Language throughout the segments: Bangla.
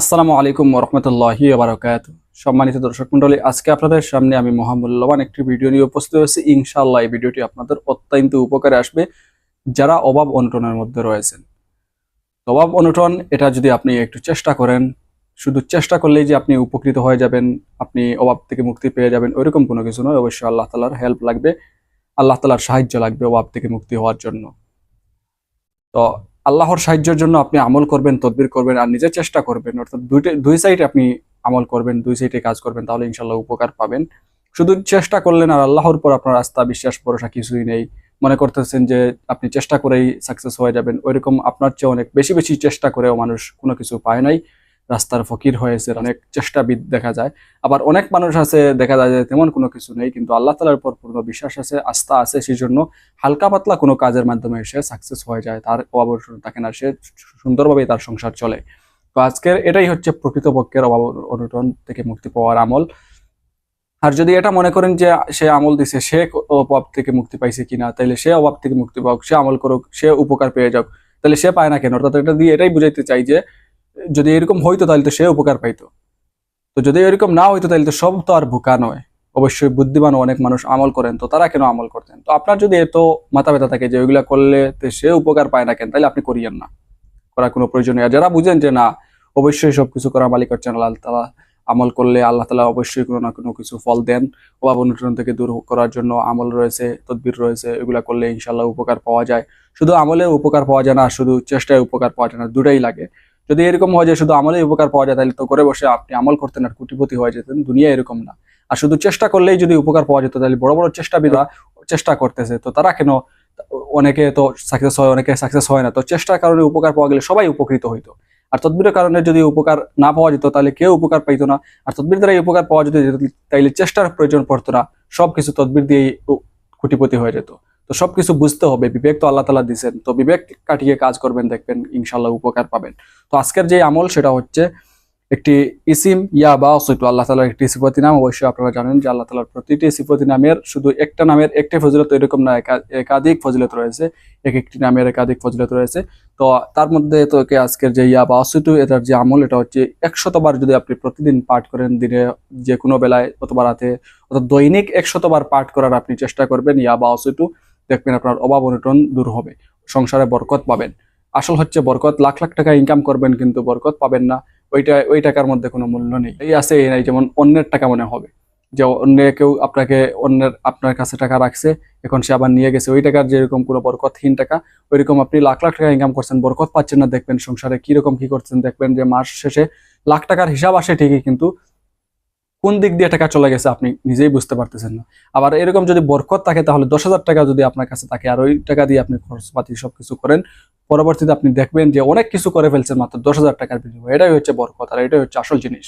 আসসালামু আলাইকুম রহমতুল্লাহি বারকাত সম্মানিত দর্শক মন্ডলী আজকে আপনাদের সামনে আমি মহামূল্যবান একটি ভিডিও নিয়ে উপস্থিত হয়েছি। ইনশাআল্লাহ এই ভিডিওটি আপনাদের অত্যন্ত উপকারে আসবে। যারা অভাব অনটনের মধ্যে রয়েছেন, অভাব অনটন, এটা যদি আপনি একটু চেষ্টা করেন, শুধু চেষ্টা করলেই যে আপনি উপকৃত হয়ে যাবেন, আপনি অভাব থেকে মুক্তি পেয়ে যাবেন, ওইরকম কোনো কিছু নয়। অবশ্যই আল্লাহ তালার হেল্প লাগবে, আল্লাহ তালার সাহায্য লাগবে অভাব থেকে মুক্তি হওয়ার জন্য। তো আল্লাহর সাহায্যের জন্য আপনি আমল করবেন, তদবির করবেন আর নিজে চেষ্টা করবেন। অর্থাৎ দুইটা, দুই সাইডে আপনি আমল করবেন, দুই সাইডে কাজ করবেন, তাহলে ইনশাল্লাহ উপকার পাবেন। শুধু চেষ্টা করলেন আর আল্লাহর পর আপনার আস্থা, বিশ্বাস, ভরসা কিছুই নেই। মনে করতেছেন যে আপনি চেষ্টা করেই সাকসেস হয়ে যাবেন। ওইরকম আপনার চেয়ে অনেক বেশি বেশি চেষ্টা করেও মানুষ কোনো কিছু পায় নাই। রাস্তার ফকির হয়েছে অনেক চেষ্টাবিদ দেখা যায়। আবার অনেক মানুষ আছে, দেখা যায় যে তেমন কোনো কিছু নেই, কিন্তু আল্লাহ তালার উপর পূর্ণ বিশ্বাস আছে, আস্থা আছে সেই জন্য হালকা পাতলা কোনো কাজের মাধ্যমে সে সাকসেস হয়ে যায়, তার অভাবর্ষণ থাকে না, সে সুন্দরভাবে তার সংসার চলে। তো আজকের এটাই হচ্ছে প্রকৃতপক্ষের অভাব অনটন থেকে মুক্তি পাওয়ার আমল। আর যদি এটা মনে করেন যে সে আমল দিছে, সে অভাব থেকে মুক্তি পাইছে কিনা তাহলে সে অভাব থেকে মুক্তি পাওক, সে আমল করুক, সে উপকার পেয়ে যাক তাহলে সে পায় না কেন? অর্থাৎ এটা দিয়ে এটাই বুঝাইতে চাই যে যদি এরকম হইতো তাহলে তো সে উপকার পাইতো। তো যদি এরকম না হইতো তাহলে তো সব তো আর বোকা নয়। অবশ্যই বুদ্ধিমান অনেক মানুষ আমল করেন, তো তারা কেন আমল করতেন? তো আপনার যদি এত মাথা ব্যথা থাকে যে ওইগুলা করলে সে উপকার পায় না কেন, তাহলে আপনি করিয়েন না। করার কোনো প্রয়োজন নেই। আর যারা বুঝেন যে না, অবশ্যই সবকিছু করা মালিক হচ্ছেন আল্লাহ তালা আমল করলে আল্লাহ তালা অবশ্যই কোনো না কোনো কিছু ফল দেন। অভাব অনুটন থেকে দূর করার জন্য আমল রয়েছে, তদবির রয়েছে, এগুলা করলে ইনশাল্লাহ উপকার পাওয়া যায়। শুধু আমলে উপকার পাওয়া যায় না, শুধু চেষ্টায় উপকার পাওয়া যায় না, দুটাই লাগে। যদি এরকম হয় যে শুধু আমলে উপকার পাওয়া যায়, তাহলে তো করে বসে আপনি আমল করতেন আর কোটিপতি হয়ে যেতেন, দুনিয়া এরকম না। আর শুধু চেষ্টা করলেই যদি উপকার পাওয়া যেত, তাহলে বড় বড় চেষ্টাবিদরা চেষ্টা করতেছে। তো তারা কেন, অনেকে তো সাকসেস হয়, অনেকে সাকসেস হয় না। তো চেষ্টার কারণে উপকার পাওয়া গেলে সবাই উপকৃত হইতো। আর তদবিরের কারণে যদি উপকার না পাওয়া যেত, তাহলে কেউ উপকার পাইতো না। আর তদবির দ্বারা উপকার পাওয়া যেত তাইলে চেষ্টার প্রয়োজন পড়তো না। সবকিছু তদবির দিয়েই কোটিপতি হয়ে যেত। তো সবকিছু বুঝতে হবে, বিবেক তো আল্লাহ তালা দিচ্ছেন তো বিবেক কাটিয়ে কাজ করবেন, দেখবেন ইনশাল্লাহ উপকার পাবেন। তো আজকের যে আমল সেটা হচ্ছে একটি ইসিম, ইয়া বা অসৈতু, আল্লাহ তালার একটি সিফতি নাম। অবশ্যই আপনারা জানেন যে আল্লাহ তালার প্রতিটি সিফতি নামের শুধু একটা নামের একটি ফজিলত এরকম না, একা- একাধিক ফজিলত রয়েছে, এক একটি নামের একাধিক ফজিলত রয়েছে। তো তার মধ্যে তো আজকের যে ইয়া বা অসৈতু, এটার যে আমল, এটা হচ্ছে একশতবার যদি আপনি প্রতিদিন পাঠ করেন, দিনে যে কোনো বেলায় অথবা রাতে, অর্থাৎ দৈনিক একশতবার পাঠ করার আপনি চেষ্টা করবেন ইয়া বা অসৈতু। দেখবেন আপনার অভাব অনটন দূর হবে, সংসারে বরকত পাবেন। আসল হচ্ছে বরকত, লাখ লাখ টাকা ইনকাম করবেন কিন্তু বরকত পাবেন না, ওইটা, ওই টাকার মধ্যে কোনো মূল্য নেই। এই আছে, এই নাই, যেমন অন্যের টাকা মনে হবে। যে অন্য কেউ আপনাকে, অন্যের, আপনার কাছে টাকা রাখছে, এখন সে আবার নিয়ে গেছে, ওই টাকার যেরকম কোনো বরকতহীন টাকা, ওইরকম আপনি লাখ লাখ টাকা ইনকাম করছেন, বরকত পাচ্ছেন না দেখবেন সংসারে, কীরকম কি করছেন দেখবেন যে মাস শেষে লাখ টাকার হিসাব আসে ঠিকই, কিন্তু কোন দিক দিয়ে টাকা চলে গেছে আপনি নিজেই বুঝতে পারতেছেন না। আবার এরকম যদি বরকত থাকে, তাহলে দশ হাজার টাকা যদি আপনার কাছে থাকে, আর ওই টাকা দিয়ে আপনি খরচপাতি সবকিছু করেন, পরবর্তীতে আপনি দেখবেন যে অনেক কিছু করে ফেলছেন মাত্র দশ হাজার টাকার বিনিময়। এটাই হচ্ছে বরকত, আর এটাই হচ্ছে আসল জিনিস।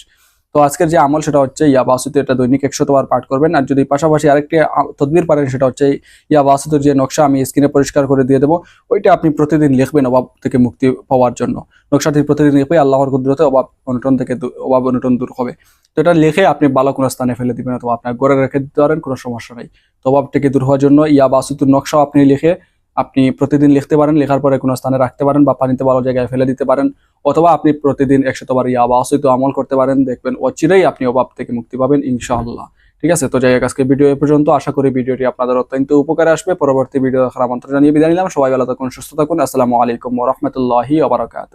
তো আজকের যে আমল সেটা হচ্ছে ইয়া বাসুতে, এটা দৈনিক একশতবার পাঠ করবেন। আর যদি পাশাপাশি আরেকটি তদবির পারেন, সেটা হচ্ছে ইয়া বাসুতের যে নকশা, আমি স্ক্রিনে পরিষ্কার করে দিয়ে দেবো। ওইটা আপনি প্রতিদিন লিখবেন অভাব থেকে মুক্তি পাওয়ার জন্য। নকশাটি প্রতিদিন লিখবে আল্লাহর কুদরতে অভাব অনুটন থেকে অভাব অনুটন দূর হবে। তো এটা লিখে আপনি ভালো কোনো স্থানে ফেলে দিবেন, অথবা আপনার গড়ে রেখে দিতে পারেন, কোনো সমস্যা নেই। তো অভাব থেকে দূর হওয়ার জন্য ইয়া বাসুতুর নকশাও আপনি লিখে, আপনি প্রতিদিন লিখতে পারেন, লেখার পরে কোনো স্থানে রাখতে পারেন বা পানিতে ভালো জায়গায় ফেলে দিতে পারেন। অথবা আপনি প্রতিদিন একশতবার ইয়া বাসিত আমল করতে পারেন, দেখবেন অচিরেই আপনি অভাব থেকে মুক্তি পাবেন, ইনশাআল্লাহ। ঠিক আছে? তো যাই আজকে ভিডিও এ পর্যন্ত। আশা করি ভিডিওটি আপনাদের অত্যন্ত উপকারে আসবে। পরবর্তী ভিডিও দেখার আমন্ত্রণ জানিয়ে বিদায় নিলাম। সবাই ভালো থাকুন, সুস্থ থাকুন। আসসালামু আলাইকুম রহমতুল্লাহি আবরাকাত